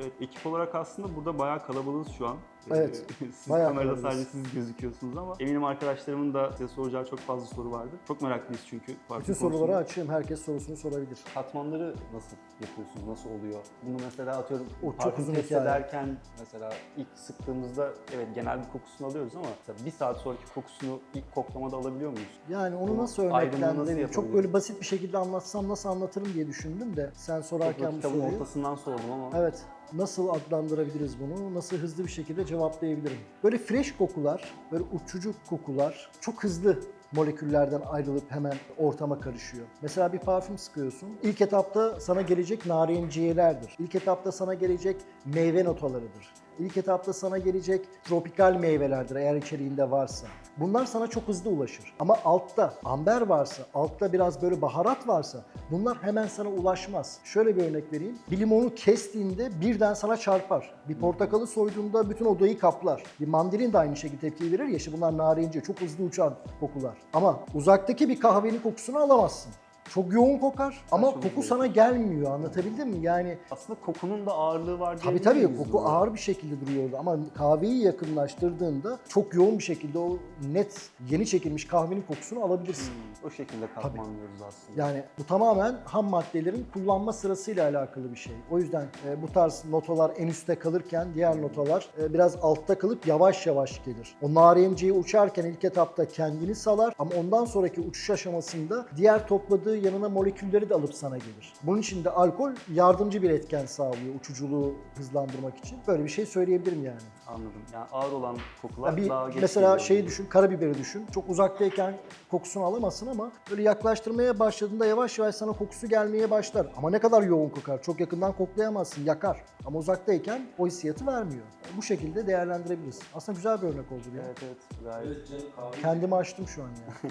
Evet, ekip olarak aslında burada bayağı kalabalığız şu an. Evet, Ee, siz bayağı kamerada kalabalığız. sadece siz gözüküyorsunuz ama eminim arkadaşlarımın da size soracağı çok fazla soru vardır. Çok meraklıyız çünkü. parfüm Bütün konusunda. soruları açığım. Herkes sorusunu sorabilir. Katmanları nasıl yapıyorsunuz? Nasıl oluyor? Bunu mesela atıyorum O çok parfüm uzun test hikaye. ederken mesela ilk sıktığımızda evet genel bir kokusunu alıyoruz ama mesela bir saat sonraki kokusunu ilk koklamada alabiliyor muyuz? Yani onu Bu nasıl ayrımını nasıl örneklendirebilirim? Çok yapabiliriz? böyle basit bir şekilde anlatsam nasıl anlatırım diye düşündüm de sen sorarken bu Kitabın soruyu. ortasından sordum ama Evet. Nasıl adlandırabiliriz bunu? Nasıl hızlı bir şekilde cevaplayabilirim? Böyle fresh kokular, böyle uçucu kokular çok hızlı moleküllerden ayrılıp hemen ortama karışıyor. Mesela bir parfüm sıkıyorsun. İlk etapta sana gelecek narenciyelerdir. İlk etapta sana gelecek meyve notalarıdır. İlk etapta sana gelecek tropikal meyvelerdir eğer içeriğinde varsa. Bunlar sana çok hızlı ulaşır. Ama altta amber varsa, altta biraz böyle baharat varsa bunlar hemen sana ulaşmaz. Şöyle bir örnek vereyim. Bir limonu kestiğinde birden sana çarpar. Bir portakalı soyduğunda bütün odayı kaplar. Bir mandalin de aynı şekilde tepki verir ya bunlar narince, çok hızlı uçan kokular. Ama uzaktaki bir kahvenin kokusunu alamazsın. Çok yoğun kokar ama Çok koku yoğun. sana gelmiyor anlatabildim mi? Yani aslında kokunun da ağırlığı var Tabii diyebilir tabii miyiz koku ağır bir şekilde duruyor orada ama kahveyi yakınlaştırdığında çok yoğun bir şekilde o net yeni çekilmiş kahvenin kokusunu alabilirsin. Hmm, o şekilde katmanlıyoruz aslında. Yani bu tamamen ham maddelerin kullanma sırasıyla alakalı bir şey. O yüzden e, bu tarz notalar en üstte kalırken diğer notalar e, biraz altta kalıp yavaş yavaş gelir. O narenciye uçarken ilk etapta kendini salar ama ondan sonraki uçuş aşamasında diğer topladığı yanına molekülleri de alıp sana gelir. Bunun için de alkol yardımcı bir etken sağlıyor uçuculuğu hızlandırmak için. Böyle bir şey söyleyebilirim yani. Anladım. Yani ağır olan kokular bir daha geç mesela şeyi düşün, karabiberi düşün. Çok uzaktayken kokusunu alamazsın ama böyle yaklaştırmaya başladığında yavaş yavaş sana kokusu gelmeye başlar. Ama ne kadar yoğun kokar. Çok yakından koklayamazsın, yakar. Ama uzaktayken o hissiyatı vermiyor. Bu şekilde değerlendirebiliriz. Aslında güzel bir örnek oldu ya. Evet evet. Gayet. Evet. Kendimi açtım şu an ya.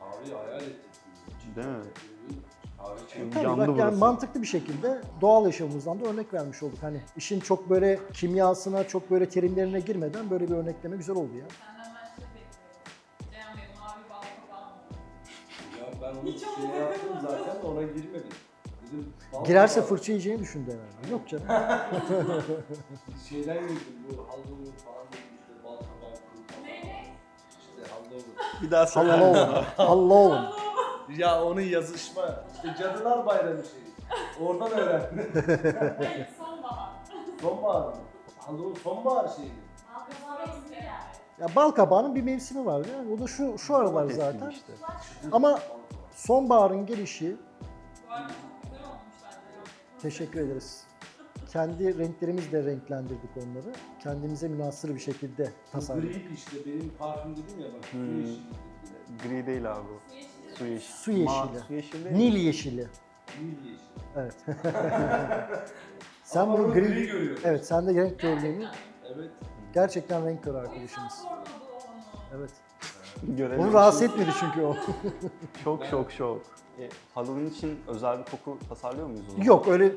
Kahveyi hayal ettim. Değil mi? Şimdi çevirdim. Tabii yandı bak yani burası. mantıklı bir şekilde doğal yaşamımızdan da örnek vermiş olduk. Hani işin çok böyle kimyasına, çok böyle terimlerine girmeden böyle bir örnekleme güzel oldu ya. Senden ben şey bekliyorum. Cem Bey mavi bal kapağı mı? Ya ben onu Hiç şey olmadı. yaptım zaten ona girmedim. Bal Girerse kabağı- fırça yiyeceğini düşündü herhalde. Yok canım. Şeyden girdim bu Halloween falan dedim işte bal kabağı kuru kabağı. Ne ne? İşte Halloween. Bir daha söyler Allah oğlum. Ya onun yazışma. İşte Cadılar Bayramı şeyi. Oradan öğrendim. Hayır sonbahar. sonbahar mı? Halloween sonbahar şeyi. Abi mevsimi yani. Ya bal kabağının bir mevsimi var ya. O da şu şu aralar zaten. işte. Ama sonbaharın gelişi Bu arada çok güzel olmuşlar. teşekkür ederiz. Kendi renklerimizle renklendirdik onları. Kendimize münasır bir şekilde Bu tasarladık. Grip işte benim parfüm dedim ya bak. Hmm. Gri değil abi bu. Su yeşili. Su yeşili. Ma- yeşili. su yeşili. Nil yeşili. Nil yeşil. Evet. sen Ama bunu gri... gri. Evet sen de renk gördüğünü Evet. gerçekten renk kör O yüzden arkadaşımız. Evet. Görelim. Onu rahatsız etmedi çünkü o. Şok şok şok. E, Halloween için özel bir koku tasarlıyor muyuz o zaman? Yok öyle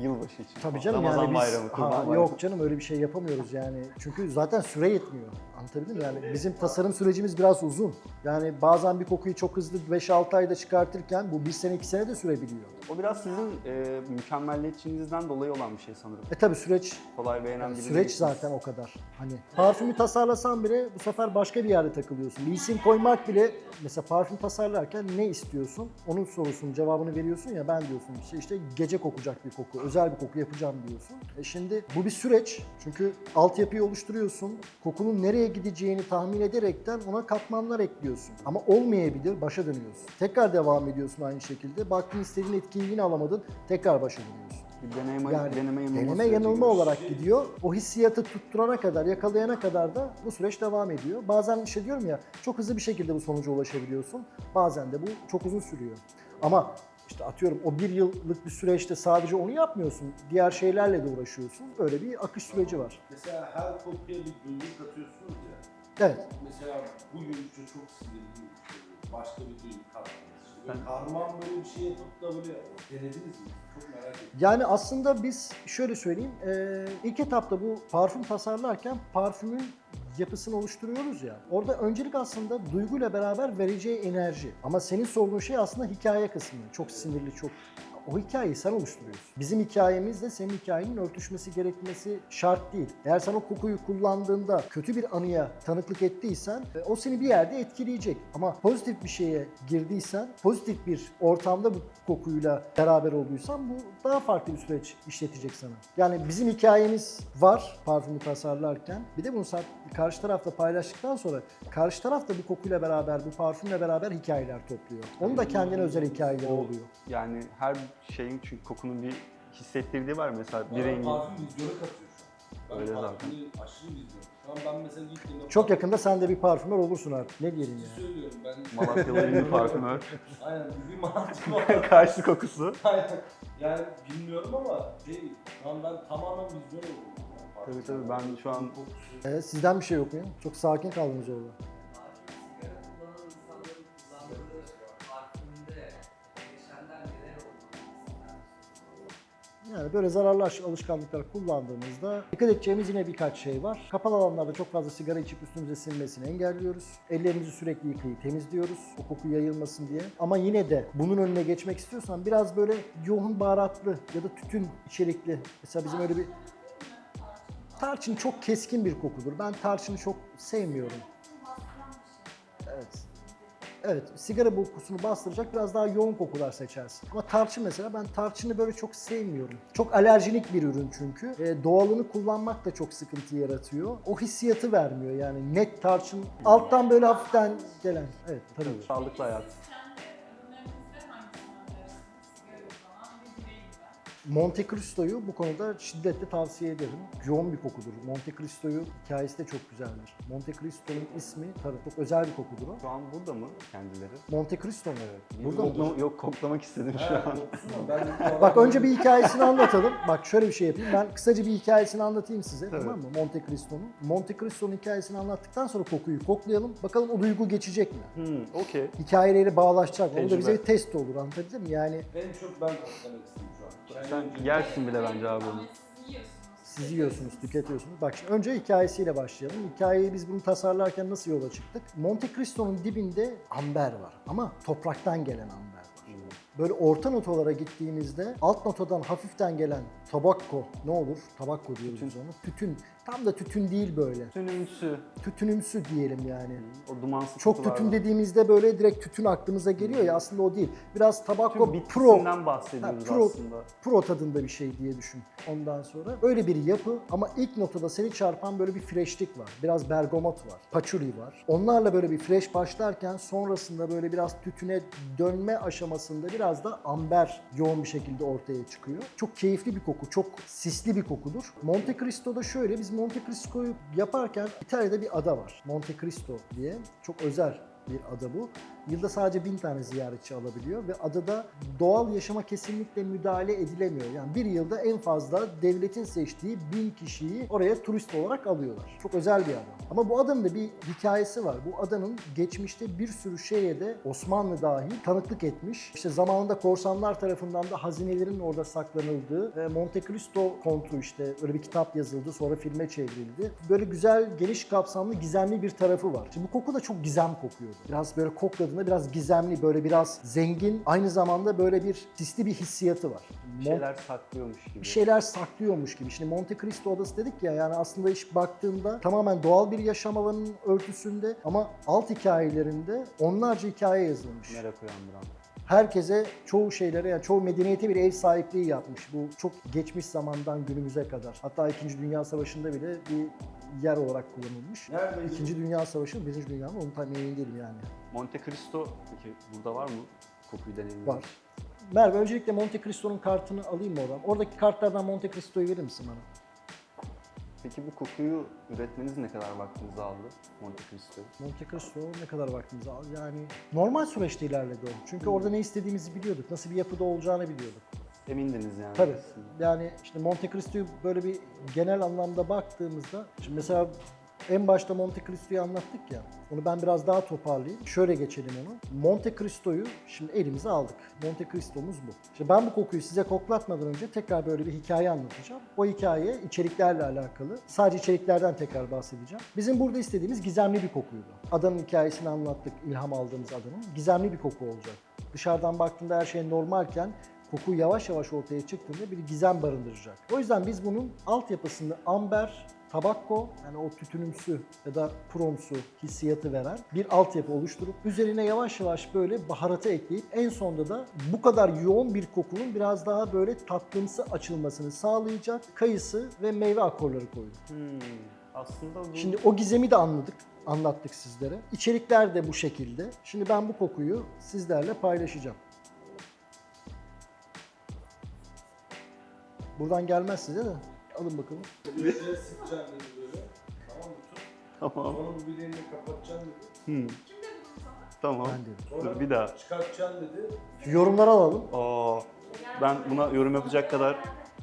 Yılbaşı için. Tabii canım Ramazan yani biz bayramı, kurban ha, bayramı. yok canım öyle bir şey yapamıyoruz yani. Çünkü zaten süre yetmiyor. Anlatabildim mi? Yani bizim tasarım sürecimiz biraz uzun. Yani bazen bir kokuyu çok hızlı 5-6 ayda çıkartırken bu 1 sene 2 sene de sürebiliyor. O biraz sizin e, mükemmelliyetçinizden dolayı olan bir şey sanırım. E tabi süreç Kolay beğenen biri süreç değilsiniz. zaten o kadar. Hani parfümü tasarlasan bile bu sefer başka bir yerde takılıyorsun. Bir isim koymak bile mesela parfüm tasarlarken ne istiyorsun? Onun sorusunun cevabını veriyorsun ya ben diyorsun işte işte gece kokacak bir koku, özel bir koku yapacağım diyorsun. E şimdi bu bir süreç. Çünkü altyapıyı oluşturuyorsun. Kokunun nereye gideceğini tahmin ederekten ona katmanlar ekliyorsun. Ama olmayabilir, başa dönüyorsun. Tekrar devam ediyorsun aynı şekilde. Baktın istediğin etkiyi yine alamadın, tekrar başa dönüyorsun. Bir deneme, Yani deneme yanılma deneme yanılma olarak gidiyor. O hissiyatı tutturana kadar, yakalayana kadar da bu süreç devam ediyor. Bazen işte diyorum ya çok hızlı bir şekilde bu sonuca ulaşabiliyorsun. Bazen de bu çok uzun sürüyor. Ama işte atıyorum o bir yıllık bir süreçte sadece onu yapmıyorsun. Diğer şeylerle de uğraşıyorsun. Öyle bir akış süreci var. Mesela her kokuya bir duygu katıyorsunuz ya. Evet. Mesela bugün işte çok sinirliyim. Başka bir. İşte böyle kahraman böyle bir şey yapıp da böyle denediniz mi? Çok merak ettim. Yani aslında biz şöyle söyleyeyim, e, ilk etapta bu parfüm tasarlarken parfümün yapısını oluşturuyoruz ya. Orada öncelik aslında duyguyla beraber vereceği enerji. Ama senin sorduğun şey aslında hikaye kısmı. Çok sinirli, çok O hikayeyi sen oluşturuyorsun. Bizim hikayemizle senin hikayenin örtüşmesi gerekmesi şart değil. Eğer sen o kokuyu kullandığında kötü bir anıya tanıklık ettiysen e, o seni bir yerde etkileyecek. Ama pozitif bir şeye girdiysen, pozitif bir ortamda bu kokuyla beraber olduysan bu daha farklı bir süreç işletecek sana. Yani bizim hikayemiz var parfümü tasarlarken. Bir de bunu sen karşı tarafla paylaştıktan sonra karşı taraf da bu kokuyla beraber, bu parfümle beraber hikayeler topluyor. Onun da kendine özel hikayeleri oluyor. Yani her şeyin çünkü kokunun bir hissettirdiği var mesela bir rengi. Parfüm vizyonu katıyor şu an. Ben Öyle parfümü aşırı vizyon. Şu an ben mesela gittiğimde Çok yakında sen de bir parfümer olursun artık. Ne diyelim yani. söylüyorum ben. Malatyalı ünlü parfümör. Aynen bir Malatya var. Karşı kokusu. Aynen. yani bilmiyorum ama şey, şu an ben tamamen vizyon oldum. Tabii tabii ben şu an. Evet, sizden bir şey yok mu? Çok sakin kaldınız orada. Yani böyle zararlı alış- alışkanlıklar kullandığımızda dikkat edeceğimiz yine birkaç şey var. Kapalı alanlarda çok fazla sigara içip üstümüze sinmesini engelliyoruz. Ellerimizi sürekli yıkayıp temizliyoruz. O koku yayılmasın diye. Ama yine de bunun önüne geçmek istiyorsan biraz böyle yoğun baharatlı ya da tütün içerikli. Mesela bizim öyle bir tarçın çok keskin bir kokudur. Ben tarçını çok sevmiyorum. Evet. Evet, sigara kokusunu bastıracak biraz daha yoğun kokular seçersin. Ama tarçın mesela ben tarçını böyle çok sevmiyorum. Çok alerjinik bir ürün çünkü. E, doğalını kullanmak da çok sıkıntı yaratıyor. O hissiyatı vermiyor yani net tarçın alttan böyle hafiften gelen. Evet tabii. sağlıklı hayat. Monte Cristo'yu bu konuda şiddetle tavsiye ederim. Yoğun bir kokudur. Monte Cristo'yu hikayesi de çok güzeldir. Monte Cristo'nun ismi tabii çok özel bir kokudur o. Şu an burada mı kendileri? Monte Cristo mu? Evet. Burada mı? Yok koklamak istedim şu an. Bak önce bir hikayesini anlatalım. Bak şöyle bir şey yapayım. Ben kısaca bir hikayesini anlatayım size. Tabii. Tamam mı? Monte Cristo'nun. Monte Cristo'nun hikayesini anlattıktan sonra kokuyu koklayalım. Bakalım o duygu geçecek mi? Hmm, okey. Hikayeleri bağlaşacak mı? O da bize bir test olur anlatabildim mi? Yani en çok ben koklamak istedim. Sen yersin bile bence abi onu. Siz yiyorsunuz. tüketiyorsunuz. Bak şimdi önce hikayesiyle başlayalım. Hikayeyi biz bunu tasarlarken nasıl yola çıktık? Monte Cristo'nun dibinde amber var ama topraktan gelen amber. Böyle orta notalara gittiğimizde alt notadan hafiften gelen tabakko ne olur? Tabakko diyoruz biz onu. Tütün. Tam da tütün değil böyle. Tünümsü. Tütünümsü diyelim yani. O dumansız Çok tütün var. dediğimizde böyle direkt tütün aklımıza geliyor ya aslında o değil. Biraz tabakko Tüm pro, bahsediyoruz Ha, pro- aslında. pro tadında bir şey diye düşün ondan sonra. Öyle bir yapı ama ilk notada seni çarpan böyle bir freshlik var. Biraz bergamot var, patchouli var. Onlarla böyle bir fresh başlarken sonrasında böyle biraz tütüne dönme aşamasında biraz da amber yoğun bir şekilde ortaya çıkıyor. Çok keyifli bir koku, çok sisli bir kokudur. Monte Cristo'da şöyle, biz Monte Cristo'yu yaparken İtalya'da bir ada var. Monte Cristo diye. Çok özel bir ada bu. Yılda sadece bin tane ziyaretçi alabiliyor ve adada doğal yaşama kesinlikle müdahale edilemiyor. Yani bir yılda en fazla devletin seçtiği bin kişiyi oraya turist olarak alıyorlar. Çok özel bir ada. Ama bu adanın da bir hikayesi var. Bu adanın geçmişte bir sürü şeye de Osmanlı dahil tanıklık etmiş. İşte zamanında korsanlar tarafından da hazinelerin orada saklanıldığı Monte Cristo kontu işte öyle bir kitap yazıldı sonra filme çevrildi. Böyle güzel, geniş kapsamlı, gizemli bir tarafı var. Şimdi bu koku da çok gizem kokuyordu. Biraz böyle kokladığında biraz gizemli, böyle biraz zengin, aynı zamanda böyle bir sisli bir hissiyatı var. Bir şeyler saklıyormuş gibi. bir şeyler saklıyormuş gibi. Şimdi Monte Cristo adası dedik ya yani aslında iş baktığında tamamen doğal bir yaşam alanının örtüsünde ama alt hikayelerinde onlarca hikaye yazılmış. Merak uyandıran. Herkese çoğu şeylere yani çoğu medeniyete bir ev sahipliği yapmış. Bu çok geçmiş zamandan günümüze kadar. Hatta 2. Dünya Savaşı'nda bile bir yer olarak kullanılmış. Nerede? İkinci Dünya Savaşı, Birinci Dünya mı onu tam emin değilim yani. Monte Cristo peki burada var mı? Kokuyu deneyimlemiş. Var. Merve öncelikle Monte Cristo'nun kartını alayım mı oradan? Oradaki kartlardan Monte Cristo'yu verir misin bana? Peki bu kokuyu üretmeniz ne kadar vaktinizi aldı Monte Cristo'yu? Monte Cristo ne kadar vaktimizi aldı? Yani normal süreçte ilerledi o. Çünkü orada ne istediğimizi biliyorduk. Nasıl bir yapıda olacağını biliyorduk. Emindiniz yani. Tabii. Yani işte Monte Cristo'yu böyle bir genel anlamda baktığımızda, şimdi mesela en başta Monte Cristo'yu anlattık ya, onu ben biraz daha toparlayayım. Şöyle geçelim onu. Monte Cristo'yu şimdi elimize aldık. Monte Cristo'muz bu. Şimdi ben bu kokuyu size koklatmadan önce tekrar böyle bir hikaye anlatacağım. O hikaye içeriklerle alakalı. Sadece içeriklerden tekrar bahsedeceğim. Bizim burada istediğimiz gizemli bir kokuydu. Adanın hikayesini anlattık, ilham aldığımız adanın. Gizemli bir koku olacak. Dışarıdan baktığında her şey normalken koku yavaş yavaş ortaya çıktığında bir gizem barındıracak. O yüzden biz bunun altyapısını amber, tabakko yani o tütünümsü ya da promsu hissiyatı veren bir altyapı oluşturup üzerine yavaş yavaş böyle baharatı ekleyip en sonda da bu kadar yoğun bir kokunun biraz daha böyle tatlımsı açılmasını sağlayacak kayısı ve meyve akorları koyduk. Hmm, aslında bu Şimdi o gizemi de anladık, anlattık sizlere. İçerikler de bu şekilde. Şimdi ben bu kokuyu sizlerle paylaşacağım. Buradan gelmez size de. Alın bakalım. Şöyle sıkacaksın dedi böyle. Tamam mı? Tut. Tamam. Sonra bu bileğini kapatacaksın dedi. Hmm, tamam. Ben dedim. Sonra Dur, bir daha. çıkartacaksın dedi. Şu yorumları alalım. Aa, ben buna yorum yapacak kadar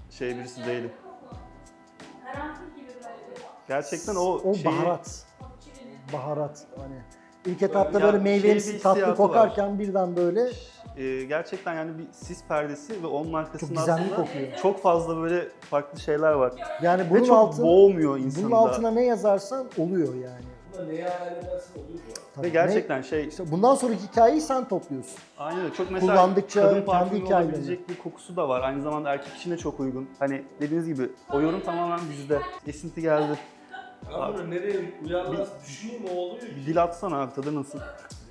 şey birisi değilim. Karanfil gibi böyle. Gerçekten o, O şeyi- baharat. Baharat hani. İlk etapta Ya böyle şey meyvemsi bir tatlı hissiyatı kokarken birden böyle e, gerçekten yani bir sis perdesi ve onun çok arkasında gizemli aslında kokuyor. çok fazla böyle farklı şeyler var. Yani Ve bunun çok altına, boğmuyor insanı bunun da. altına ne yazarsan oluyor yani. Hayal edersen oluyor bu. Tabii. Ve gerçekten şey, Ne- işte bundan sonraki hikayeyi sen topluyorsun. aynen öyle. Çok mesela Kullandıkça kadın kendi parfümü olabilecek bir kokusu da var. Aynı zamanda erkek için de çok uygun. Hani dediğiniz gibi o yorum tamamen bizde. Esinti geldi. Abi. bunu nereye uyarlarsa düşüneyim o oluyor Bir dil atsana abi tadı nasıl?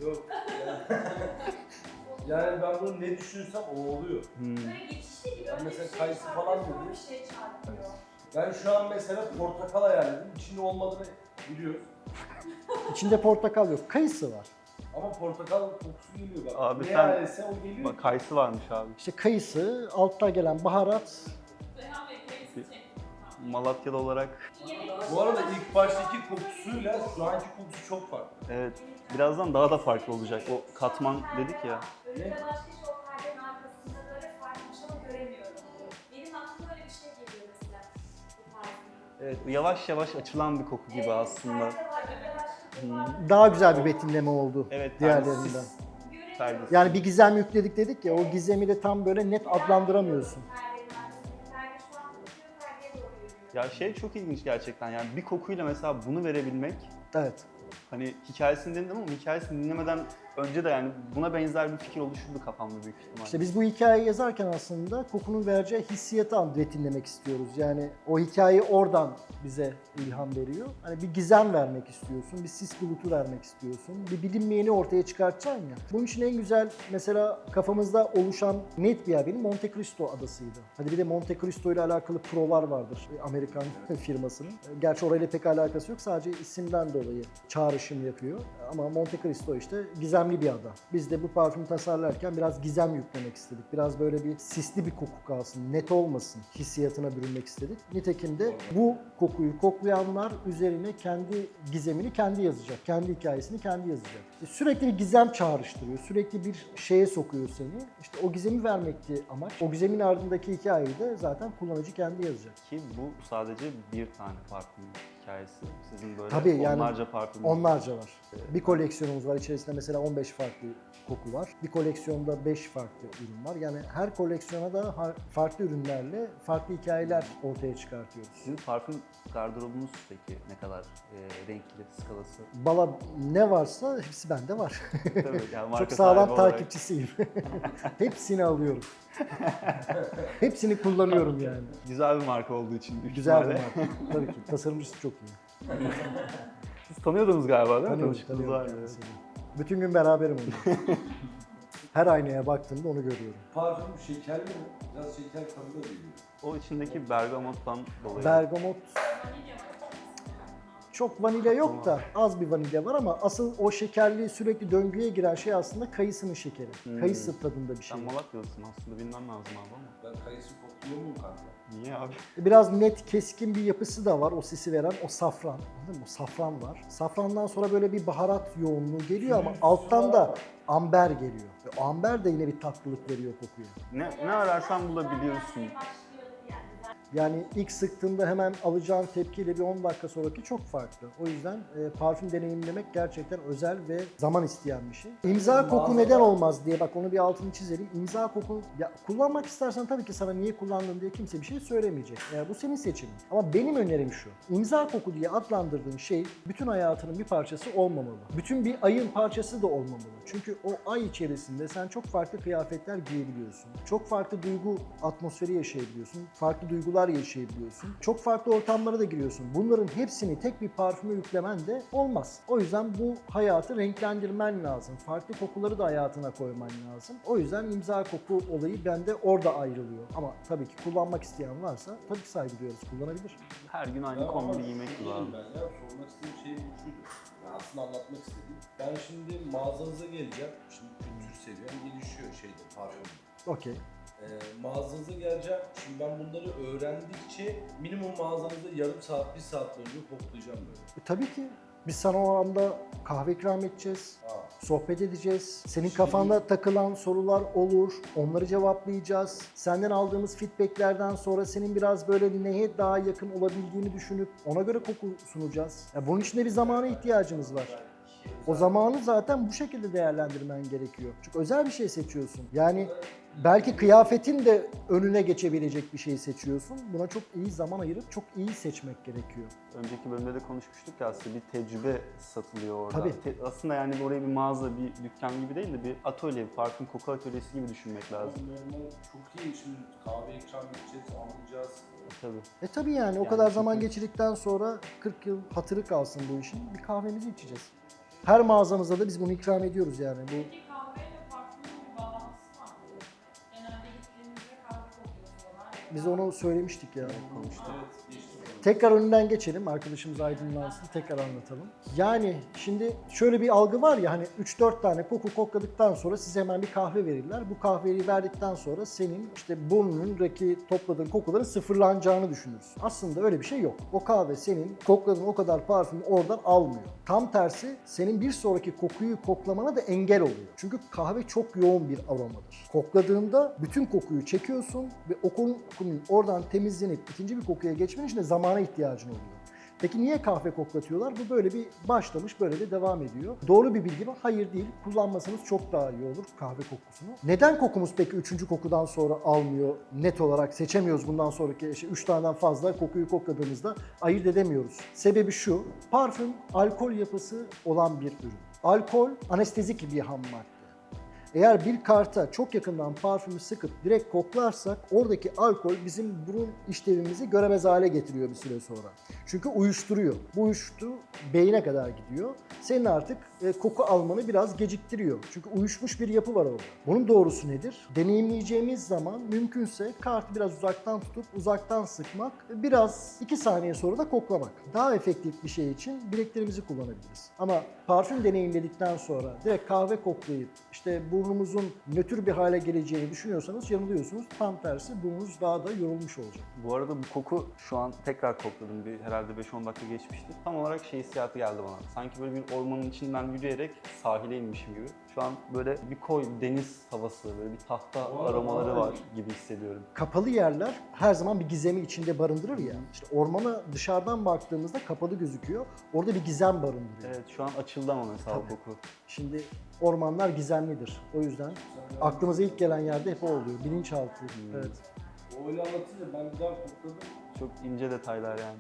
Yok. Yani, ben bunu ne düşünürsem o oluyor. Hmm. Böyle geçişli gibi. Ben önce mesela bir şey kayısı çarpıyor, falan sonra dedim. Bir şey çarpıyor. Ben şu an mesela portakal ettim. İçinde olmadığını biliyoruz. İçinde portakal yok. Kayısı var. Ama portakal kokusu geliyor bak. Abi ne sen- etse o geliyor. Bak kayısı varmış abi. İşte kayısı, altta gelen baharat. Reyhan Bey kayısı çekti. Malatyalı olarak Yemek Bu arada ilk baştaki kokusuyla şu anki kokusu çok farklı. evet birazdan daha da farklı olacak. O katman dedik ya. Önünde başka şey o perdenin arkasında böyle farklı bir şey ama göremiyorum. Benim aklıma öyle bir şey geliyor mesela. Bu parfümün. Evet yavaş yavaş açılan bir koku gibi aslında. Perde var, önünde başka bir var. Daha güzel bir betimleme oldu Evet diğerlerinden. sis Göremiyorum. perdesi. Yani bir gizem yükledik dedik ya o gizemi de tam böyle net adlandıramıyorsun. Perdenin arkasındaki perde şu an tutuyor, perdeye doğru yürüyor. Ya şey çok ilginç gerçekten yani bir kokuyla mesela bunu verebilmek Evet. hani hikayesini dinledim ama hikayesini dinlemeden önce de yani buna benzer bir fikir oluşurdu kafamda büyük ihtimalle. İşte biz bu hikayeyi yazarken aslında kokunun vereceği hissiyatı betimlemek istiyoruz. Yani o hikaye oradan bize ilham veriyor. Hani bir gizem vermek istiyorsun, bir sis bulutu vermek istiyorsun, bir bilinmeyeni ortaya çıkartacaksın ya. Bunun için en güzel mesela kafamızda oluşan net bir yer benim Monte Cristo adasıydı. Hadi bir de Monte Cristo ile alakalı prolar vardır Amerikan firmasının. Gerçi orayla pek alakası yok sadece isimden dolayı çağrışım yapıyor. Ama Monte Cristo işte gizemli bir ada. Biz de bu parfümü tasarlarken biraz gizem yüklemek istedik. Biraz böyle bir sisli bir koku kalsın, net olmasın hissiyatına bürünmek istedik. Nitekim de bu kokuyu koklayanlar üzerine kendi gizemini kendi yazacak. Kendi hikayesini kendi yazacak. İşte sürekli bir gizem çağrıştırıyor. Sürekli bir şeye sokuyor seni. İşte o gizemi vermekti amaç. O gizemin ardındaki hikayeyi de zaten kullanıcı kendi yazacak. Ki bu sadece bir tane parfüm hikayesi. Sizin böyle Tabii yani onlarca parfüm. Onlarca var. Bir koleksiyonumuz var. İçerisinde mesela 15 farklı koku var. Bir koleksiyonda 5 farklı ürün var. Yani her koleksiyona da farklı ürünlerle farklı hikayeler ortaya çıkartıyoruz. Sizin parfüm gardırobunuz peki ne kadar e, renkli skalası? Bala ne varsa hepsi bende var. Tabii yani marka Çok sağlam takipçisiyim. Hepsini alıyorum. Hepsini kullanıyorum yani. Güzel bir marka olduğu için Güzel bir marka. Tabii ki. Tasarımcısı çok iyi. Siz tanıyordunuz galiba değil mi? Evet. kendisini. Bütün gün beraberim onunla. Her aynaya baktığımda onu görüyorum. Parfüm şekerli mi? Biraz şeker tadı da geliyor. O içindeki bergamottan dolayı. Bergamot. Çok vanilya yok da az bir vanilya var ama asıl o şekerli sürekli döngüye giren şey aslında kayısının şekeri. Hmm. Kayısı tadında bir şey. Sen Malatyalısın aslında bilmem lazım abi ama. Ben kayısı kokluyor muyum kanka? Niye abi? Biraz net keskin bir yapısı da var o sisi veren o safran. Anladın mı? O safran var. Safrandan sonra böyle bir baharat yoğunluğu geliyor ama alttan da amber geliyor. Ve o amber de yine bir tatlılık veriyor kokuya. Ne, ne ararsan bulabiliyorsun. Yani. İlk sıktığında hemen alacağın tepkiyle bir 10 dakika sonraki çok farklı. O yüzden e, parfüm deneyimlemek gerçekten özel ve zaman isteyen bir şey. İmza koku neden olmaz diye bak onu bir altını çizelim. İmza koku ya kullanmak istersen tabii ki sana niye kullandın diye kimse bir şey söylemeyecek. E, bu senin seçimin. Ama benim önerim şu. İmza koku diye adlandırdığın şey bütün hayatının bir parçası olmamalı. Bütün bir ayın parçası da olmamalı. Çünkü o ay içerisinde sen çok farklı kıyafetler giyebiliyorsun. Çok farklı duygu atmosferi yaşayabiliyorsun. Farklı duygular yaşayabiliyorsun. Çok farklı ortamlara da giriyorsun. Bunların hepsini tek bir parfüme yüklemen de olmaz. O yüzden bu hayatı renklendirmen lazım. Farklı kokuları da hayatına koyman lazım. O yüzden imza koku olayı bende orada ayrılıyor. Ama tabii ki kullanmak isteyen varsa tabii ki saygı duyuyoruz. Kullanabilir. Her gün aynı kombini giymek lazım. Ben ya sormak istediğim şey şuydu. Ya aslında anlatmak istediğim. Ben şimdi mağazanıza geleceğim. Şimdi kültür seviyem gelişiyor şeyde parfüm. Okey. Ee, mağazanıza geleceğim. Şimdi ben bunları öğrendikçe minimum mağazanızda yarım saat, bir saat boyunca koklayacağım böyle. E, tabii ki. Biz sana o anda kahve ikram edeceğiz. Aa, sohbet edeceğiz. Senin Şimdi- kafanda takılan sorular olur. Onları cevaplayacağız. Senden aldığımız feedbacklerden sonra senin biraz böyle neye daha yakın olabildiğini düşünüp ona göre koku sunacağız. Ya bunun için de bir zamana ihtiyacımız var. O zamanı zaten bu şekilde değerlendirmen gerekiyor. Çünkü özel bir şey seçiyorsun. Yani belki kıyafetin de önüne geçebilecek bir şey seçiyorsun. Buna çok iyi zaman ayırıp çok iyi seçmek gerekiyor. Önceki bölümde de konuşmuştuk ya aslında bir tecrübe satılıyor orada. Tabii. Te- aslında yani oraya bir mağaza, bir dükkan gibi değil de bir atölye, bir parfüm koku atölyesi gibi düşünmek lazım. normal çok iyi. Şimdi kahve ikram edeceğiz, anlayacağız. Tabii. E tabii yani, o Yani kadar çünkü- zaman geçirdikten sonra 40 yıl hatırı kalsın bu işin. Bir kahvemizi içeceğiz. Her mağazamızda da biz bunu ikram ediyoruz yani. Bu Peki kahveyle parfümün bir bağlantısı var mı? Genelde gittiğimizde kahve kokuyor diyorlar. biz onu söylemiştik ya. Konuştuk. Evet, geçti. Tekrar önünden geçelim. Arkadaşımız aydınlansın. Tekrar anlatalım. Yani şimdi şöyle bir algı var ya hani 3-4 tane koku kokladıktan sonra size hemen bir kahve verirler. Bu kahveyi verdikten sonra senin işte burnunundaki topladığın kokuların sıfırlanacağını düşünürsün. Aslında öyle bir şey yok. O kahve senin kokladığın o kadar parfümü oradan almıyor. Tam tersi senin bir sonraki kokuyu koklamana da engel oluyor. Çünkü kahve çok yoğun bir aromadır. Kokladığında bütün kokuyu çekiyorsun ve o kokunun oradan temizlenip ikinci bir kokuya geçmen için de zamana ihtiyacın oluyor. Peki niye kahve koklatıyorlar? Bu böyle bir başlamış, böyle de devam ediyor. Doğru bir bilgi mi? Hayır değil. Kullanmasanız çok daha iyi olur kahve kokusunu. Neden kokumuz peki üçüncü kokudan sonra almıyor? Net olarak seçemiyoruz bundan sonraki işte üç taneden fazla kokuyu kokladığımızda ayırt edemiyoruz. Sebebi şu, parfüm alkol yapısı olan bir ürün. Alkol anestezik bir ham madde. Eğer bir karta çok yakından parfümü sıkıp direkt koklarsak oradaki alkol bizim burun işlevimizi göremez hale getiriyor bir süre sonra. Çünkü uyuşturuyor. Bu uyuştu beyine kadar gidiyor. Senin artık e, koku almanı biraz geciktiriyor. Çünkü uyuşmuş bir yapı var orada. Bunun doğrusu nedir? Deneyimleyeceğimiz zaman mümkünse kartı biraz uzaktan tutup uzaktan sıkmak, biraz 2 saniye sonra da koklamak. Daha efektif bir şey için bileklerimizi kullanabiliriz. Ama parfüm deneyimledikten sonra direkt kahve koklayıp işte burnumuzun nötr bir hale geleceğini düşünüyorsanız yanılıyorsunuz. Tam tersi burnunuz daha da yorulmuş olacak. Bu arada bu koku şu an tekrar kokladım. Bir, herhalde 5-10 dakika geçmiştir. Tam olarak şey hissiyatı geldi bana. Sanki böyle bir ormanın içinden yürüyerek sahile inmişim gibi. Şu an böyle bir koy, deniz havası, böyle bir tahta Vay, aromaları var gibi hissediyorum. kapalı yerler her zaman bir gizemi içinde barındırır ya. İşte ormana dışarıdan baktığımızda kapalı gözüküyor. Orada bir gizem barındırıyor. Evet şu an açıldı ama mesela Tabii. koku. Şimdi ormanlar gizemlidir. O yüzden aklımıza ilk gelen yerde hep o oluyor. Bilinçaltı. Hmm. Evet. O öyle anlatınca ben bir daha kokladım. Çok ince detaylar yani.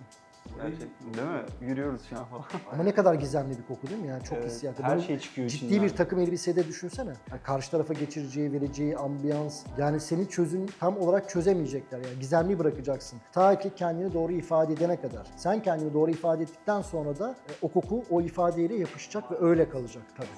Gerçekten değil mi? Yürüyoruz şu an falan. Ama ne kadar gizemli bir koku değil mi? Yani çok Evet, hissiyatı. Her Bunu şey çıkıyor Ciddi içinden. bir takım elbisede düşünsene. Yani karşı tarafa geçireceği, vereceği ambiyans. Yani senin çözün tam olarak çözemeyecekler. Yani gizemli bırakacaksın. Ta ki kendini doğru ifade edene kadar. Sen kendini doğru ifade ettikten sonra da e, o koku o ifadeyle yapışacak ve öyle kalacak tabii.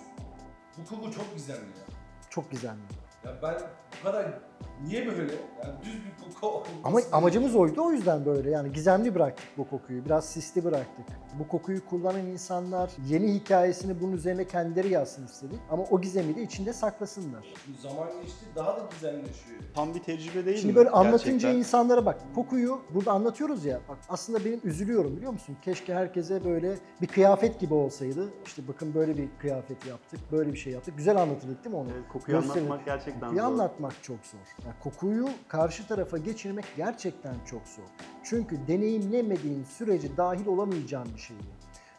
Bu koku çok gizemli ya. Çok gizemli. Ya ben bu kadar niye böyle? Yani düz bir koku olması Ama amacımız oydu o yüzden böyle. Yani gizemli bıraktık bu kokuyu. Biraz sisli bıraktık. Bu kokuyu kullanan insanlar yeni hikayesini bunun üzerine kendileri yazsın istedik. Ama o gizemi de içinde saklasınlar. Şimdi zaman geçti daha da gizemleşiyor. Tam bir tecrübe değil Şimdi mi? böyle anlatınca gerçekten? insanlara bak kokuyu burada anlatıyoruz ya bak aslında benim üzülüyorum biliyor musun? Keşke herkese böyle bir kıyafet gibi olsaydı. İşte bakın böyle bir kıyafet yaptık, böyle bir şey yaptık. Güzel anlatırdık değil mi onu? Evet, kokuyu Gösterin. anlatmak gerçekten Kokuyu zor. anlatmak çok zor. Yani kokuyu karşı tarafa geçirmek gerçekten çok zor. Çünkü deneyimlemediğin sürece dahil olamayacağın bir şey.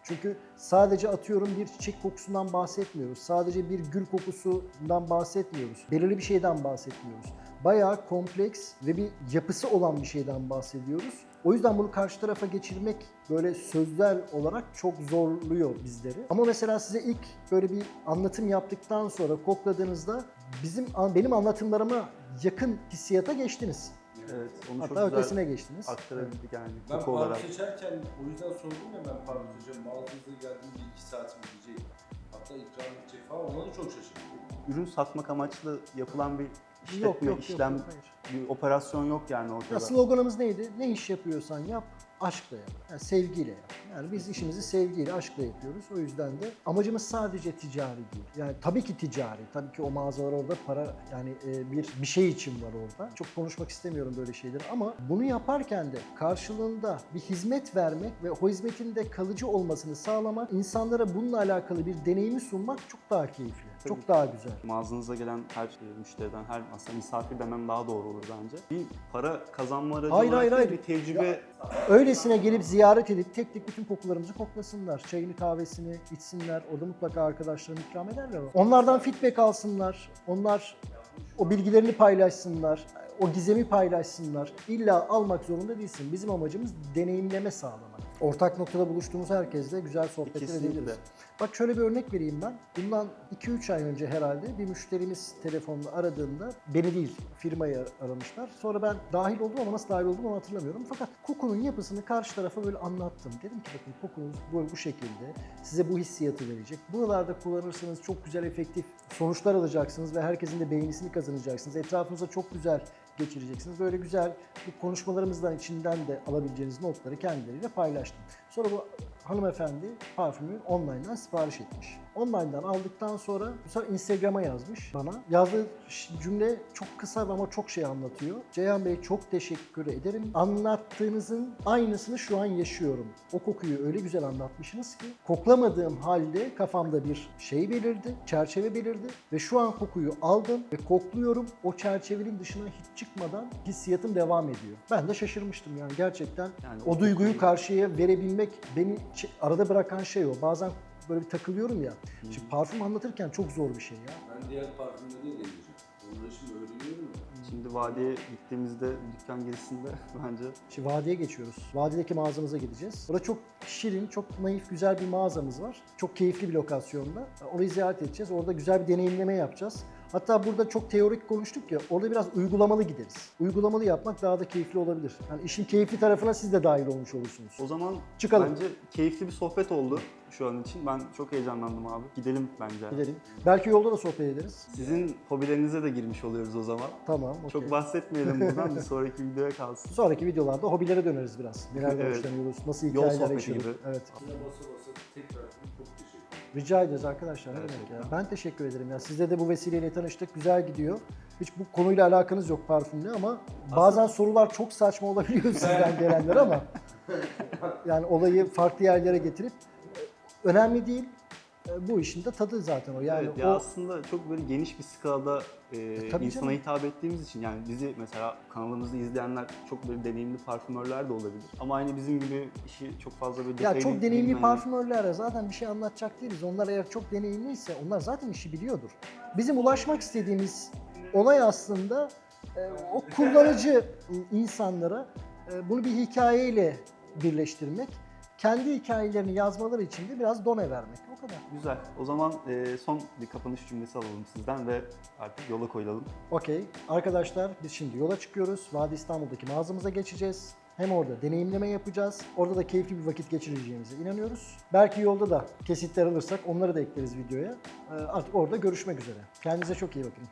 Çünkü sadece atıyorum bir çiçek kokusundan bahsetmiyoruz. Sadece bir gül kokusundan bahsetmiyoruz. Belirli bir şeyden bahsetmiyoruz. Bayağı kompleks ve bir yapısı olan bir şeyden bahsediyoruz. O yüzden bunu karşı tarafa geçirmek böyle sözler olarak çok zorluyor bizleri. Ama mesela size ilk böyle bir anlatım yaptıktan sonra kokladığınızda bizim benim anlatımlarıma yakın hissiyata geçtiniz. Evet, onu Hatta çok güzel ötesine geçtiniz. aktarabildik yani Ben koku olarak. seçerken o yüzden sordum ya ben parfüm seçeceğim. Mağazanıza geldim bir iki saat mi diyecek. Hatta ikram edecek falan ona da çok şaşırdım. Ürün satmak amaçlı yapılan bir işletme, yok yok. işlem, yok, hayır. bir operasyon yok yani ortada. Ya sloganımız neydi? Ne iş yapıyorsan yap, aşkla yap. Yani sevgiyle yap. Yani biz işimizi sevgiyle, aşkla yapıyoruz. O yüzden de amacımız sadece ticari değil. Yani tabii ki ticari. Tabii ki o mağazalar orada para yani e, bir bir şey için var orada. Çok konuşmak istemiyorum böyle şeyleri ama bunu yaparken de karşılığında bir hizmet vermek ve o hizmetin de kalıcı olmasını sağlamak, insanlara bununla alakalı bir deneyimi sunmak çok daha keyifli. Çok daha güzel. Mağazanıza gelen her müşteriden, her aslında misafir demem daha doğru olur bence. Bir para kazanma aracı Hayır, olarak hayır, hayır. bir tecrübe Öylesine gelip ziyaret edip tek tek bütün kokularımızı koklasınlar. Çayını kahvesini içsinler. Orada mutlaka arkadaşlarım ikram ederler. Onlardan feedback alsınlar. Onlar o bilgilerini paylaşsınlar. O gizemi paylaşsınlar. İlla almak zorunda değilsin. Bizim amacımız deneyimleme sağlamak. Ortak noktada buluştuğumuz herkesle güzel Kesinlikle. edebiliriz. Bak şöyle bir örnek vereyim ben. Bundan 2-3 ay önce herhalde bir müşterimiz telefonla aradığında beni değil firmayı aramışlar. Sonra ben dahil oldum ama nasıl dahil oldum onu hatırlamıyorum. Fakat kokunun yapısını karşı tarafa böyle anlattım. Dedim ki bakın kokunuz böyle bu şekilde size bu hissiyatı verecek. Buralarda kullanırsanız çok güzel efektif sonuçlar alacaksınız ve herkesin de beğenisini kazanacaksınız. Etrafınıza çok güzel geçireceksiniz. Böyle güzel bu konuşmalarımızdan içinden de alabileceğiniz notları kendileriyle paylaştım. Sonra bu hanımefendi parfümü online'dan sipariş etmiş. Online'dan aldıktan sonra bu sefer Instagram'a yazmış bana. Yazdığı cümle çok kısa ama çok şey anlatıyor. Ceyhan Bey çok teşekkür ederim. Anlattığınızın aynısını şu an yaşıyorum. O kokuyu öyle güzel anlatmışsınız ki koklamadığım halde kafamda bir şey belirdi, çerçeve belirdi ve şu an kokuyu aldım ve kokluyorum. O çerçevenin dışına hiç çıkmadan hissiyatım devam ediyor. Ben de şaşırmıştım yani gerçekten. Yani o o duyguyu karşıya verebilmek beni arada bırakan şey o. Bazen böyle bir takılıyorum ya. Şimdi parfüm anlatırken çok zor bir şey ya. Ben diğer parfümleri de deneyeceğim. Onları şimdi öğreniyorum ya. Şimdi vadiye gittiğimizde dükkan gerisinde bence Şimdi vadiye geçiyoruz. Vadideki mağazamıza gideceğiz. Burada çok şirin, çok naif, güzel bir mağazamız var. Çok keyifli bir lokasyonda. Orayı ziyaret edeceğiz. Orada güzel bir deneyimleme yapacağız. Hatta burada çok teorik konuştuk ya, orada biraz uygulamalı gideriz. Uygulamalı yapmak daha da keyifli olabilir. Yani işin keyifli tarafına siz de dahil olmuş olursunuz. o zaman Çıkalım. bence keyifli bir sohbet oldu şu an için. Ben çok heyecanlandım abi. Gidelim bence. Gidelim. Belki yolda da sohbet ederiz. Sizin hobilerinize de girmiş oluyoruz o zaman. Tamam, okey. Çok bahsetmeyelim buradan bir sonraki videoya kalsın. Sonraki videolarda hobilere döneriz biraz. Nelerden Evet. hoşlanıyoruz, nasıl Yol hikayeler sohbeti yaşadık. gibi. Evet. Rica ederiz arkadaşlar. Ne Gerçekten. demek ya. Ben teşekkür ederim ya. Sizle de bu vesileyle tanıştık. Güzel gidiyor. Hiç bu konuyla alakanız yok parfümle ama bazen sorular çok saçma olabiliyor sizden gelenler ama yani olayı farklı yerlere getirip önemli değil. E, Bu işin de tadı zaten o. Yani evet ya o aslında çok böyle geniş bir skalada e, tabii insana canım. hitap ettiğimiz için yani bizi mesela kanalımızda izleyenler çok böyle deneyimli parfümörler de olabilir. Ama aynı bizim gibi işi çok fazla böyle ya çok deneyimli bilmeyen- parfümörlere zaten bir şey anlatacak değiliz. Onlar eğer çok deneyimliyse onlar zaten işi biliyordur. Bizim ulaşmak istediğimiz olay aslında e, o kullanıcı insanlara e, bunu bir hikayeyle birleştirmek. Kendi hikayelerini yazmaları için de biraz done vermek. O kadar. Güzel. O zaman e, son bir kapanış cümlesi alalım sizden ve artık yola koyulalım. Okey. Arkadaşlar biz şimdi yola çıkıyoruz. Vadi İstanbul'daki mağazamıza geçeceğiz. Hem orada deneyimleme yapacağız. Orada da keyifli bir vakit geçireceğimize inanıyoruz. Belki yolda da kesitler alırsak onları da ekleriz videoya. Ee, Artık orada görüşmek üzere. Kendinize çok iyi bakın.